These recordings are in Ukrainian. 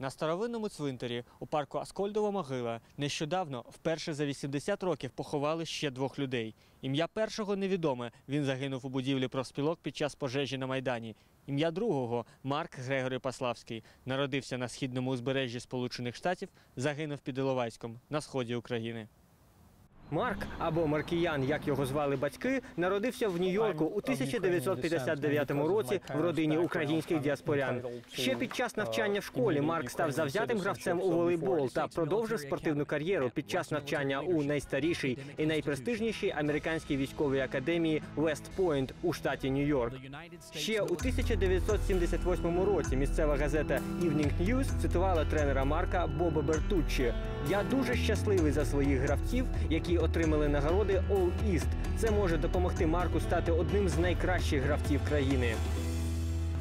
На старовинному цвинтарі у парку Аскольдова могила нещодавно, вперше за 80 років, поховали ще двох людей. Ім'я першого невідоме. Він загинув у будівлі профспілок під час пожежі на Майдані. Ім'я другого Марк Грегорій Паславський. Народився на східному узбережжі Сполучених Штатів, загинув під Іловайськом на сході України. Марк або Маркіян, як його звали батьки, народився в Нью-Йорку у 1959 році в родині українських діаспорян. Ще під час навчання в школі Марк став завзятим гравцем у волейбол та продовжив спортивну кар'єру під час навчання у найстарішій і найпрестижнішій американській військовій академії Вест-Пойнт у штаті Нью-Йорк. Ще у 1978 році місцева газета Evening News цитувала тренера Марка Боба Бертуччі. Я дуже щасливий за своїх гравців, які отримали нагороди All East. Це може допомогти Марку стати одним з найкращих гравців країни.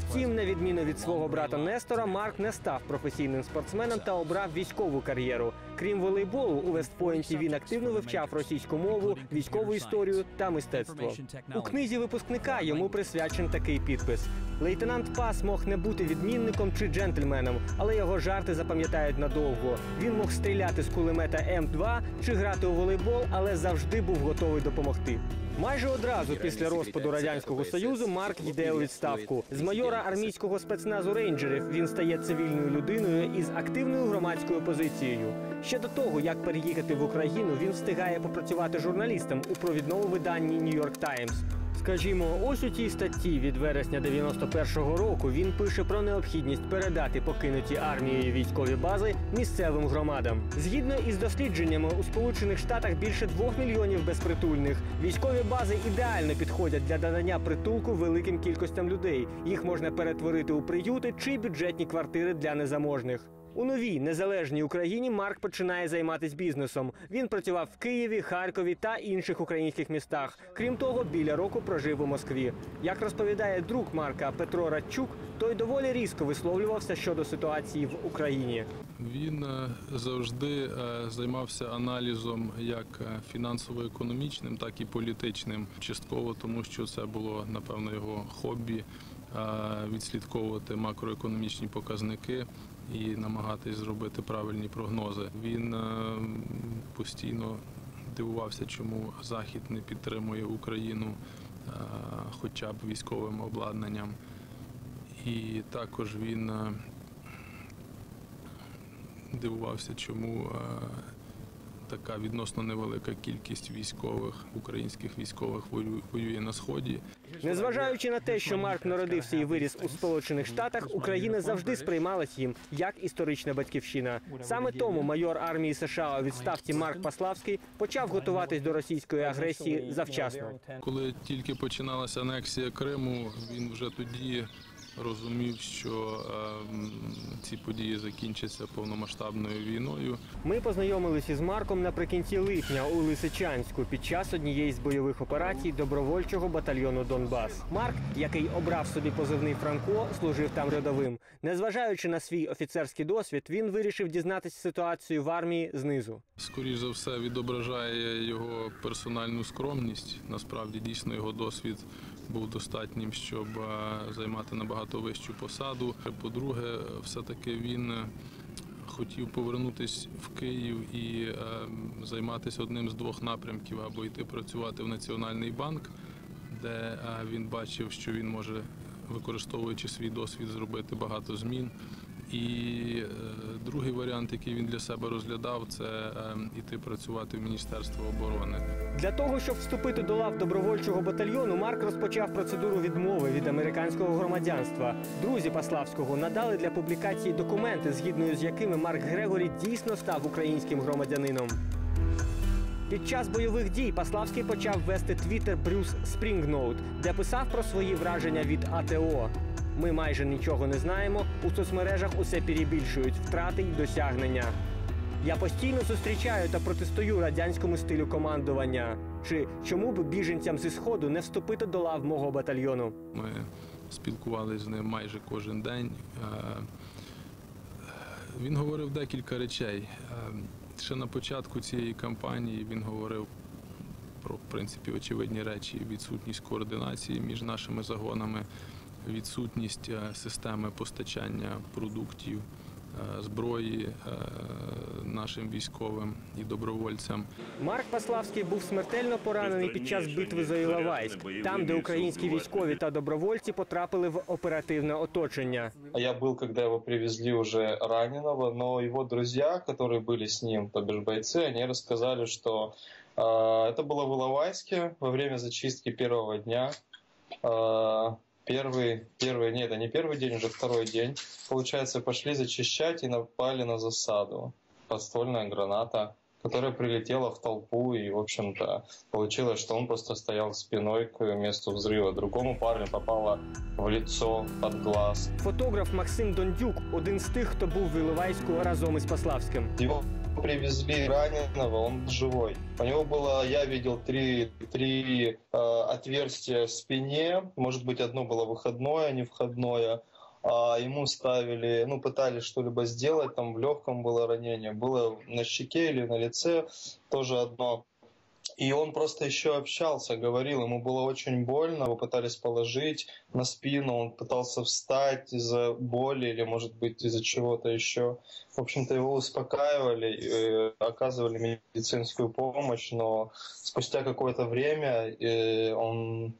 Втім, на відміну від свого брата Нестора, Марк не став професійним спортсменом та обрав військову кар'єру. Крім волейболу, у Вестпойнті він активно вивчав російську мову, військову історію та мистецтво. У книзі випускника йому присвячен такий підпис: лейтенант Пас мог не бути відмінником чи джентльменом, але його жарти запам'ятають надовго. Він мог стріляти з кулемета М2 чи грати у волейбол, але завжди був готовий допомогти. Майже одразу після розпаду радянського союзу Марк йде у відставку. З майора армійського спецназу рейнджерів він стає цивільною людиною із активною громадською позицією. Ще до того, як переїхати в Україну, він встигає попрацювати журналістом у провідному виданні Нью-Йорк Таймс. Скажімо, ось у цій статті від вересня 91-го року він пише про необхідність передати покинуті армією військові бази місцевим громадам. Згідно із дослідженнями у Сполучених Штатах більше двох мільйонів безпритульних. Військові бази ідеально підходять для надання притулку великим кількостям людей. Їх можна перетворити у приюти чи бюджетні квартири для незаможних. У новій незалежній Україні Марк починає займатися бізнесом. Він працював в Києві, Харкові та інших українських містах. Крім того, біля року прожив у Москві. Як розповідає друг Марка Петро Радчук, той доволі різко висловлювався щодо ситуації в Україні. Він е, завжди е, займався аналізом як е, фінансово-економічним, так і політичним. Частково тому, що це було напевно його хобі відслідковувати макроекономічні показники і намагатись зробити правильні прогнози. Він е, постійно дивувався, чому Захід не підтримує Україну е, хоча б військовим обладнанням. І також він е, дивувався, чому така відносно невелика кількість військових, українських військових воює на сході. Незважаючи на те, що Марк народився і виріс у Сполучених Штатах, Україна завжди сприймалась їм як історична батьківщина. Саме тому майор армії США у відставці Марк Паславський почав готуватись до російської агресії завчасно. Коли тільки починалася анексія Криму, він вже тоді розумів, що е, ці події закінчаться повномасштабною війною. Ми познайомилися з Марком наприкінці липня у Лисичанську під час однієї з бойових операцій добровольчого батальйону Донбас. Марк, який обрав собі позивний Франко, служив там рядовим. Незважаючи на свій офіцерський досвід, він вирішив дізнатися ситуацію в армії знизу. Скоріше за все, відображає його персональну скромність. Насправді дійсно його досвід був достатнім, щоб е, займати набагато вищу посаду. По-друге, все-таки він е, хотів повернутися в Київ і е, займатися одним з двох напрямків або йти працювати в Національний банк, де е, він бачив, що він може, використовуючи свій досвід, зробити багато змін. І е, другий варіант, який він для себе розглядав, це е, іти працювати в Міністерство оборони. Для того, щоб вступити до лав добровольчого батальйону, Марк розпочав процедуру відмови від американського громадянства. Друзі Паславського надали для публікації документи, згідно з якими Марк Грегорі дійсно став українським громадянином. Під час бойових дій Паславський почав вести твіттер Брюс Спрінгноут, де писав про свої враження від АТО. Ми майже нічого не знаємо. У соцмережах усе перебільшують втрати й досягнення. Я постійно зустрічаю та протестую радянському стилю командування. Чи чому б біженцям зі сходу не вступити до лав мого батальйону? Ми спілкувалися з ним майже кожен день. Е, Він говорив декілька речей. Е, Ще на початку цієї кампанії він говорив про в принципі очевидні речі: відсутність координації між нашими загонами, відсутність е, системи постачання продуктів е, зброї е, нашим військовим і добровольцям. Марк Паславський був смертельно поранений під час битви за Іловайськ, там, де українські військові та добровольці потрапили в оперативне оточення. А Я был, когда его привезли уже раненого, но его друзья, которые были с ним, то бишь бойцы, они рассказали, что э, это было в Иловайске во время зачистки первого дня. Первый, первый, нет, это не первый день, уже второй день. Получается, пошли зачищать и напали на засаду. Подствольная граната, которая прилетела в толпу, и, в общем-то, получилось, что он просто стоял спиной к месту взрыва. Другому парню попало в лицо, под глаз. Фотограф Максим Дондюк один з тих, хто був в Іловайську разом із Паславським. Его привезли раненого, он живой. У него было, я видел, три, три э, отверстия в спине. Может быть, одно было выходное, а не входное. А ему ставили, ну, пытались что-либо сделать, там в легком было ранение. Было на щеке или на лице тоже одно. И он просто еще общался, говорил, ему было очень больно, его пытались положить на спину, он пытался встать из-за боли или, может быть, из-за чего-то еще. В общем-то, его успокаивали, э, оказывали медицинскую помощь, но спустя какое-то время э, он,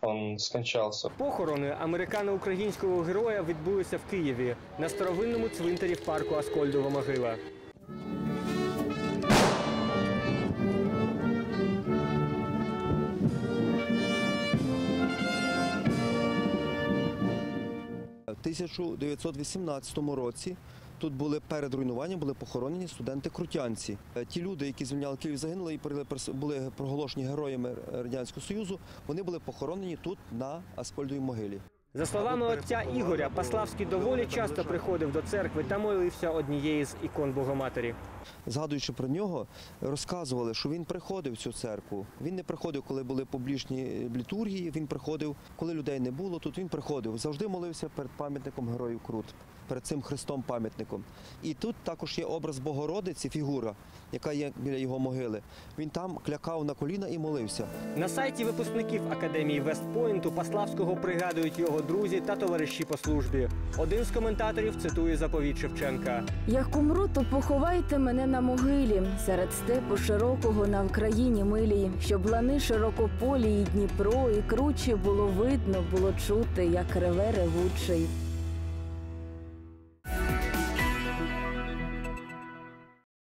он скончался. Похорони американо-українського героя відбулися в Києві на старовинному цвинтарі в парку Аскольдова могила. 1918 році тут були перед руйнуванням були похоронені студенти крутянці. Е, Ті люди, які звільняли Київ, загинули і були проголошені героями радянського союзу. Вони були похоронені тут на Аскольдовій могилі. За словами отця Ігоря, Паславський доволі часто приходив до церкви та молився однієї з ікон Богоматері. Згадуючи про нього, розказували, що він приходив в цю церкву. Він не приходив, коли були публічні літургії. Він приходив, коли людей не було. Тут він приходив. Завжди молився перед пам'ятником героїв Крут, перед цим Христом пам'ятником. І тут також є образ Богородиці, фігура, яка є біля його могили. Він там клякав на коліна і молився. На сайті випускників академії Вестпойнту Паславського пригадують його друзі та товариші по службі. Один з коментаторів цитує заповідь Шевченка. Як умру, то поховайте мене на могилі серед степу широкого на Вкраїні милій, щоб лани широкополі і Дніпро, і круче було видно, було чути, як реве ревучий.